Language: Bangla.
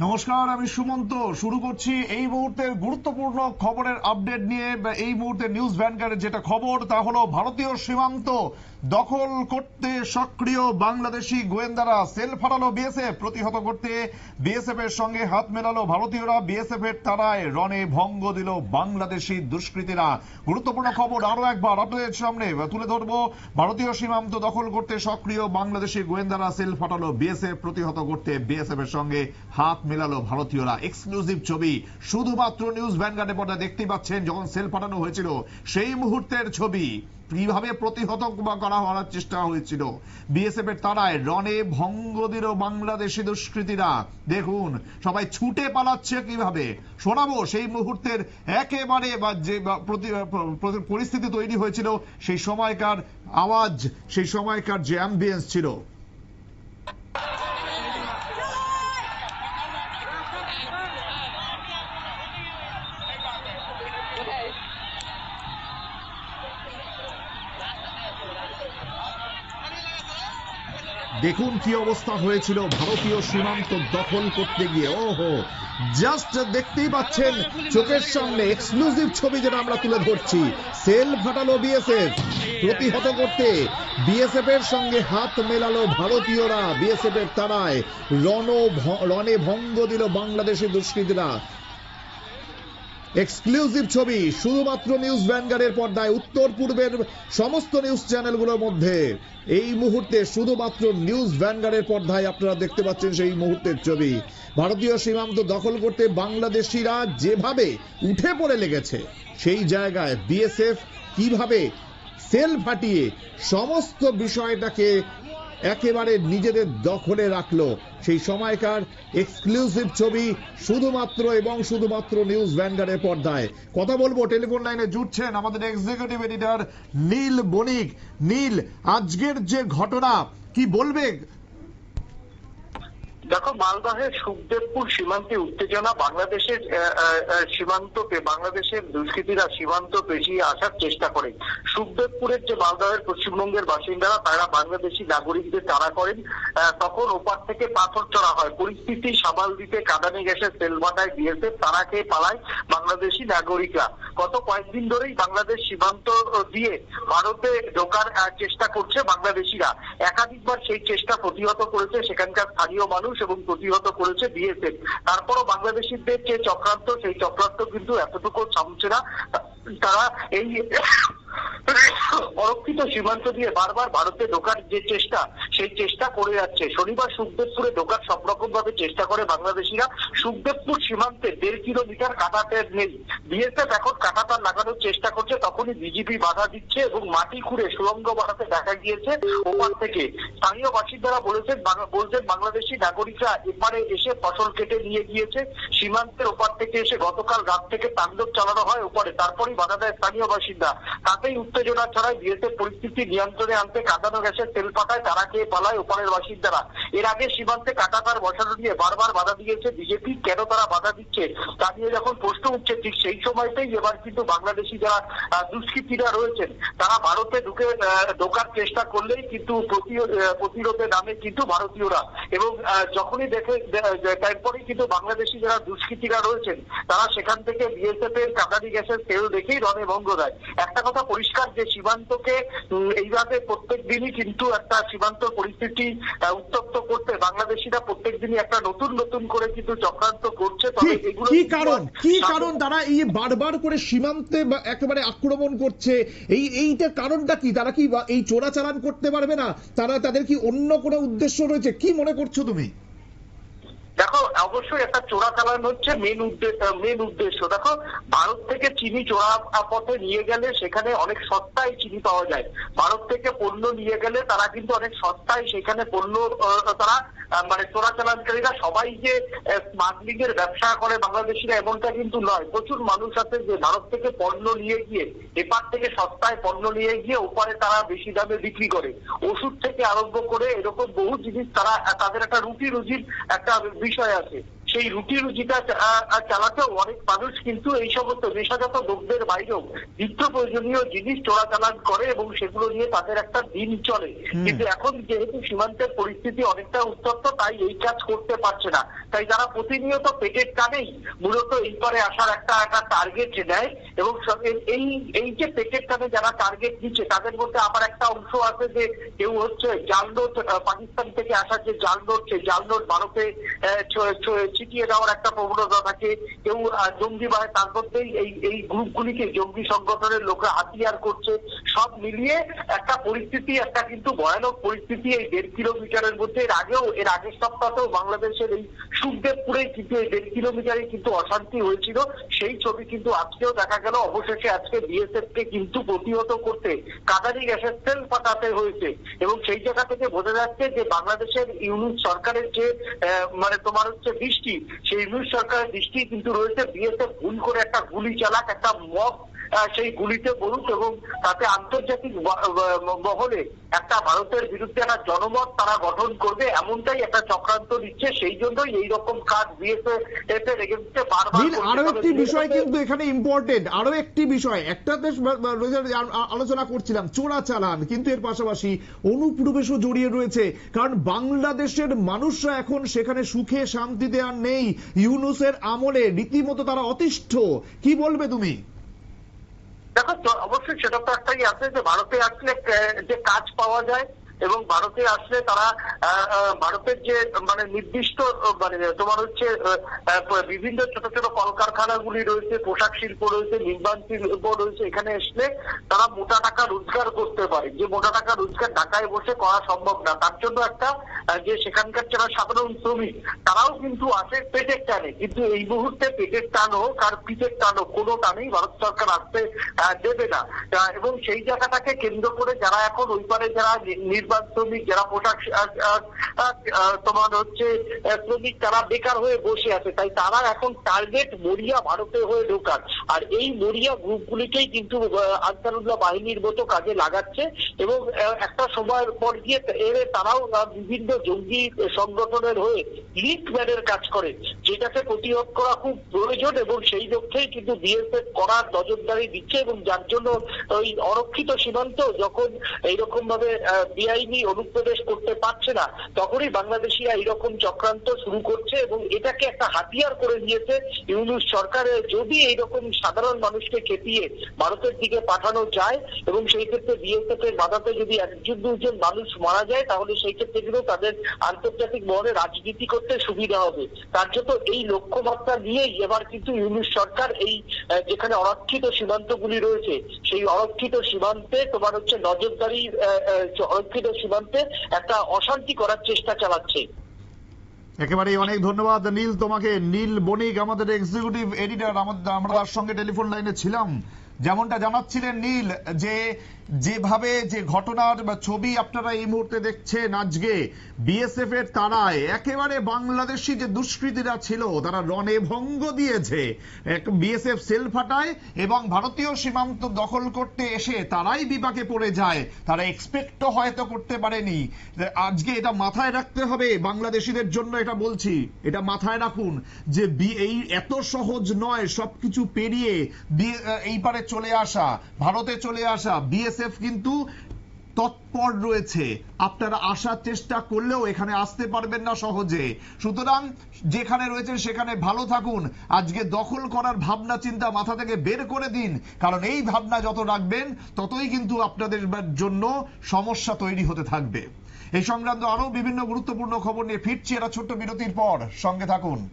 নমস্কার, আমি সুমন্ত। শুরু করছি এই মুহূর্তের গুরুত্বপূর্ণ খবরের আপডেট নিয়ে। এই মুহূর্তে নিউজ ভ্যানগার্ডের যেটা খবর, তা হলো ভারতীয় সীমান্ত। দখল করতে সক্রিয় বাংলাদেশি গোয়েন্দারা সেল ফাটালো বিএসএফ, প্রতিহত করতে বিএসএফ এর সঙ্গে হাত মেলালো ভারতীয়রা। বিএসএফ এর তারায় রণে ভঙ্গ দিল বাংলাদেশি দুষ্কৃতীরা। গুরুত্বপূর্ণ খবর আরও একবার আপনাদের সামনে তুলে ধরবো। ভারতীয় সীমান্ত দখল করতে সক্রিয় বাংলাদেশি গোয়েন্দারা সেল ফাটালো বিএসএফ, প্রতিহত করতে বিএসএফ এর সঙ্গে হাত মেলালো ভারতীয়রা। এক্সক্লুসিভ ছবি, শুধুমাত্র নিউজ ভ্যানগার্ডে পর্দা দেখতে পাচ্ছেন যখন সেল ফাটানো হয়েছিল। সেই মুহূর্তের ছবি, কীভাবে প্রতিহত বা করা হওয়ার চেষ্টা হয়েছিল। বিএসএফ এর তারায় রণে ভঙ্গ দিল বাংলাদেশি দুষ্কৃতীরা। দেখুন, সবাই ছুটে পালাচ্ছে কীভাবে? শোনাবো, সেই মুহূর্তের একেবারে বা যে পরিস্থিতি তৈরি হয়েছিল, সেই সময়কার আওয়াজ, সেই সময়কার যে অ্যাম্বিয়েন্স ছিল। দেখুন কি অবস্থা হয়েছিল। ভারতীয় সীমান্ত দখল করতে গিয়ে। ওহো জাস্ট দেখতেই পাচ্ছেন, চোখের সামনে এক্সক্লুসিভ ছবি যেটা আমরা তুলে ধরছি। সেল ফাটালো বিএসএফ প্রতিহত করতে। বিএসএফ এর সঙ্গে হাত মেলালো ভারতীয়রা। বিএসএফ এর তারায় রণ রণে ভঙ্গ দিল বাংলাদেশি দুষ্কৃতীরা। এক্সক্লুসিভ ছবি, শুধুমাত্র নিউজ ভ্যানগার্ডের পর্দায় উত্তর পূর্বের সমস্ত নিউজ চ্যানেলগুলোর মধ্যে। এই মুহূর্তে শুধুমাত্র নিউজ ভ্যানগার্ডের পর্দায় আপনারা দেখতে পাচ্ছেন সেই মুহূর্তের ছবি। ভারতীয় সীমান্ত দখল করতে বাংলাদেশিরা যেভাবে উঠে পড়ে লেগেছে, সেই জায়গায় বিএসএফ কীভাবে সেল ফাটিয়ে সমস্ত বিষয়টাকে একেবারে নিজেদের দখলে রাখল। সেই সময়কার এক্সক্লুসিভ ছবি শুধুমাত্র এবং শুধুমাত্র নিউজ ভ্যানগার্ডের পর্দায়। কথা বলব, টেলিফোন লাইনে জুটছেন আমাদের এক্সিকিউটিভ এডিটর নীল বণিক। নীল, আজকের যে ঘটনা, কি বলবে? দেখো মালদহের সুখদেবপুর সীমান্তে উত্তেজনা বাংলাদেশের আহ, আহ, আহ, সীমান্ত পে- বাংলাদেশের দুষ্কৃতীরা সীমান্ত পেছিয়ে আসার চেষ্টা করে। সুখদেবপুরের যে মালদহের পশ্চিমবঙ্গের বাসিন্দারা তারা বাংলাদেশি নাগরিকদের তাড়া করেন তখন ওপার থেকে পাথর চড়া হয়। পরিস্থিতি সামাল দিতে কাঁদানে গ্যাসের তেলবাটায় বিএসএফ তারা খেয়ে পালায় বাংলাদেশি নাগরিকরা। গত কয়েকদিন ধরেই বাংলাদেশ সীমান্ত দিয়ে ভারতে ঢোকার চেষ্টা করছে বাংলাদেশিরা। একাধিকবার সেই চেষ্টা প্রতিহত করেছে সেখানকার স্থানীয় মানুষ এবং প্রতিহত করেছে বিএসএফ। তারপরও বাংলাদেশিদের যে চক্রান্ত, সেই চক্রান্ত কিন্তু এতটুকু থামছে না। তারা এই অরক্ষিত সীমান্ত দিয়ে বারবার ভারতে ঢোকার যে চেষ্টা, সেই চেষ্টা করে যাচ্ছে। শনিবার সুখদেবপুরে ঢোকার সব রকম ভাবে চেষ্টা করে বাংলাদেশিরা। সুখদেবপুর সীমান্তে দেড় কিলোমিটার কাটাতের নেই বিএসএফ এখন কাটাতার লাগানোর চেষ্টা করছে, তখনই বিজেপি বাধা দিচ্ছে এবং মাটি খুঁড়ে সুরঙ্গ বানাতে দেখা গিয়েছে ওপার থেকে। স্থানীয় বাসিন্দারা বলেছেন বলছেন বাংলাদেশি নাগরিকরা এপারে এসে ফসল কেটে নিয়ে গিয়েছে। সীমান্তের ওপার থেকে এসে গতকাল রাত থেকে তাণ্ডব চালানো হয় ওপারে। তারপরেই বাধা দেয় স্থানীয় বাসিন্দা। তাতেই উত্তেজনা ছড়ায় বিএসএফ পরিস্থিতি নিয়ন্ত্রণে আনতে কাঁদানো গ্যাসের তেল পাঠায় তারা খেয়ে পালায় ওপারের বাসিন্দারা। এর আগে সীমান্তে কাটাতার বসানো নিয়ে বারবার বাধা দিয়েছে বিজেপি কেন তারা বাধা দিচ্ছে তা নিয়ে যখন প্রশ্ন উঠছে ঠিক সেই সময়তেই এবার কিন্তু বাংলাদেশি যারা দুষ্কৃতীরা রয়েছেন তারা ভারতে ঢুকে ঢোকার চেষ্টা করলেই কিন্তু প্রতি- আহ, প্রতিরোধের নামে কিন্তু ভারতীয়রা। এবং যখনই দেখে তারপরেই কিন্তু বাংলাদেশি যারা দুষ্কৃতীরা রয়েছেন তারা সেখান থেকে বিএসএফ এর কাটারি গ্যাসের তেল দেখেই রণে ভঙ্গ দেয়। একটা কথা পরিষ্কার যে সীমান্তকে এইভাবে প্রত্যেক দিনই কিন্তু একটা সীমান্ত পরিস্থিতি উত্তপ্ত করতে বাংলাদেশিরা প্রত্যেক দিনই একটা নতুন নতুন করে কিন্তু চক্রান্ত করছে। তবে কি এগুলো কি কারণ? কি কারণ তারা এই বারবার করে সীমান্তে বা একেবারে আক্রমণ করছে? এই এইটা কারণটা কি? তারা কি এই চোরাচালান করতে পারবে না? তারা তাদের কি অন্য কোনো উদ্দেশ্য রয়েছে? কি মনে করছ তুমি? অবশ্যই একটা চোরা চালান হচ্ছে মেন উদ্দেশ্য মেন উদ্দেশ্য। দেখো, ভারত থেকে চিনি চোরা পথে নিয়ে গেলে সেখানে অনেক সস্তায় চিনি পাওয়া যায়। ভারত থেকে পণ্য নিয়ে গেলে তারা কিন্তু অনেক সস্তায় সেখানে পণ্য তারা মানে চোরাচালানকারীরা সবাই যে স্মাগলিং এর ব্যবসা করে বাংলাদেশিরা এমনটা কিন্তু নয়। প্রচুর মানুষ আছে যে ভারত থেকে পণ্য নিয়ে গিয়ে এপার থেকে সস্তায় পণ্য নিয়ে গিয়ে ওপারে তারা বেশি দামে বিক্রি করে। ওষুধ থেকে আরম্ভ করে এরকম বহু জিনিস তারা, তাদের একটা রুটি রুজির একটা বিষয় আছে। সেই রুটি রুজিটা চালাতেও অনেক মানুষ কিন্তু এই সমস্ত নেশাজাত দ্রব্যের বাইরেও নিত্য প্রয়োজনীয় জিনিস চোরাচালান করে এবং সেগুলো নিয়ে তাদের একটা দিন চলে। কিন্তু এখন যেহেতু সীমান্তের পরিস্থিতি অনেকটা উত্তপ্ত তাই এই কাজ করতে পারছে না। তাই তারা প্রতিনিয়ত পেটের টানেই মূলত এই পারে আসার একটা একটা টার্গেট নেয় এবং এই- এই যে পেটের টানে যারা টার্গেট দিচ্ছে তাদের মধ্যে আবার একটা অংশ আছে যে কেউ হচ্ছে জাল নোট পাকিস্তান থেকে আসা যে জাল নোট সেই জাল নোট ভারতে ছিটিয়ে যাওয়ার একটা প্রবণতা থাকে। কেউ জঙ্গি বাহে তার মধ্যেই এই এই গ্রুপগুলিকে জঙ্গি সংগঠনের লোকরা হাতিয়ার করছে। সব মিলিয়ে পরিস্থিতি একটা কিন্তু ভয়ানক পরিস্থিতি এই দেড় কিলোমিটারের মধ্যে। এর আগেও এর আগের সপ্তাহেও বাংলাদেশের এই সুখদেবপুরে কিন্তু এই দেড় কিলোমিটারে কিন্তু অশান্তি হয়েছিল। সেই ছবি কিন্তু আজকেও দেখা গেল। অবশেষে আজকে বিএসএফ কে কিন্তু প্রতিহত করতে কাদারি গ্যাসের তেল পাঠাতে হয়েছে। এবং সেই জায়গা থেকে বোঝা যাচ্ছে যে বাংলাদেশের ইউনুস সরকারের যে মানে তোমার হচ্ছে দৃষ্টি সেই ইউনুস সরকারের দৃষ্টি কিন্তু রয়েছে। বিএসএফ ভুল করে একটা গুলি চালাক একটা আহ, সেই গুলিতে বলুক এবং তাতে আন্তর্জাতিক মহলে একটা ভারতের বিরুদ্ধে একটা জনমত তারা গঠন করবে এমনটাই একটা চক্রান্ত দিচ্ছে সেই জন্যই এই রকম কাজ বিএসএফ এর এগেনস্টে বারবার আরও একটি বিষয় কিন্তু এখানে ইম্পর্টেন্ট আরও একটি বিষয় একটা দেশ আলোচনা করছিলাম চোরা চালান কিন্তু এর পাশাপাশি অনুপ্রবেশও জড়িয়ে রয়েছে কারণ বাংলাদেশের মানুষরা এখন সেখানে সুখে শান্তিতে আর নেই ইউনুসের আমলে রীতিমতো তারা অতিষ্ঠ কি বলবে তুমি? দেখো অবশ্যই সেটা তো একটাই আছে যে ভারতে আসলে যে কাজ পাওয়া যায় এবং ভারতে আসলে তারা ভারতের যে মানে নির্দিষ্ট মানে তোমার হচ্ছে বিভিন্ন ছোট ছোট কলকারখানাগুলি রয়েছে, পোশাক শিল্প রয়েছে, নির্মাণ শিল্প রয়েছে, এখানে আসলে তারা মোটা টাকা রোজগার করতে পারে। যে মোটা টাকা রোজগার ঢাকায় বসে করা সম্ভব না, তার জন্য একটা যে সেখানকার যারা সাধারণ শ্রমিক, তারাও কিন্তু আসে পেটের টানে। কিন্তু এই মুহূর্তে পেটের টান হোক আর পিঠের টান হোক, কোনো টানেই ভারত সরকার আসতে দেবে না। এবং সেই জায়গাটাকে কেন্দ্র করে যারা এখন ওই পারে যারা নি- নির্মাণ শ্রমিক যারা পোশাক তোমার হচ্ছে শ্রমিক তারা বেকার হয়ে বসে আছে, তাই তারা এখন টার্গেট মরিয়া ভারতে হয়ে ঢোকার। আর এই মরিয়া গ্রুপগুলিকেই কিন্তু আনসারুল্লাহ বাহিনীর মতো কাজে লাগাচ্ছে এবং একটা সময়ের পর গিয়ে এর, তারাও বিভিন্ন জঙ্গি সংগঠনের হয়ে লিঙ্ক ম্যানের কাজ করে, যেটাকে প্রতিরোধ করা খুব প্রয়োজন এবং সেই লক্ষ্যেই কিন্তু বিএসএফ করার নজরদারি দিচ্ছে এবং যার জন্য ওই অরক্ষিত সীমান্ত যখন এইরকম ভাবে বেআইনি অনুপ্রবেশ করতে পারছে না তখনই বাংলাদেশিরা এইরকম চক্রান্ত শুরু করছে এবং এটাকে একটা হাতিয়ার করে নিয়েছে ইউনুস সরকারের যদি এইরকম সাধারণ মানুষকে খেপিয়ে ভারতের দিকে পাঠানো যায় এবং সেই ক্ষেত্রে বিএসএফ এর বাধাতে যদি একজন দুজন মানুষ মারা যায় তাহলে সেই ক্ষেত্রে কিন্তু তাদের আন্তর্জাতিক মহলে রাজনীতি করতে সুবিধা হবে। তার জন্য এই লক্ষ্যমাত্রা নিয়েই এবার কিন্তু ইউনুস সরকার এই যেখানে অরক্ষিত সীমান্তগুলি রয়েছে সেই অরক্ষিত সীমান্তে তোমার হচ্ছে নজরদারি আহ, অরক্ষিত সীমান্তে একটা অশান্তি করার চেষ্টা চালাচ্ছে। একেবারেই অনেক ধন্যবাদ, নীল তোমাকে। নীল বণিক, আমাদের এক্সিকিউটিভ এডিটর আমরা তার সঙ্গে টেলিফোন লাইনে ছিলাম। যেমনটা জানাচ্ছিলেন নীল, যে যেভাবে যে ঘটনার ছবি আপনারা এই মুহূর্তে দেখছেন আজকে বিএসএফ এর তারায় একেবারে বাংলাদেশি যে দুষ্কৃতীরা ছিল, তারা রণে ভঙ্গ দিয়েছে। বিএসএফ সেল ফাটায় এবং ভারতীয় সীমান্ত দখল করতে এসে তারাই বিপাকে পড়ে যায়। তারা এক্সপেক্টও হয়তো করতে পারেনি। আজকে এটা মাথায় রাখতে হবে, বাংলাদেশিদের জন্য এটা বলছি। এটা মাথায় রাখুন যে এই এত সহজ নয় সবকিছু পেরিয়ে এই পারে চলে আসা, ভারতে চলে আসা বিএসএফ কিন্তু তৎপর রয়েছে। আপনারা আসার চেষ্টা করলেও এখানে আসতে পারবেন না সহজে। সুতরাং যেখানে রয়েছেন সেখানে ভালো থাকুন। আজকে দখল করার ভাবনা, চিন্তা মাথা থেকে বের করে দিন। কারণ এই ভাবনা যত রাখবেন, ততই কিন্তু আপনাদের জন্য সমস্যা তৈরি হতে থাকবে। এই সংক্রান্ত আরও বিভিন্ন গুরুত্বপূর্ণ খবর নিয়ে ফিরছি একটা ছোট্ট বিরতির পর। সঙ্গে থাকুন।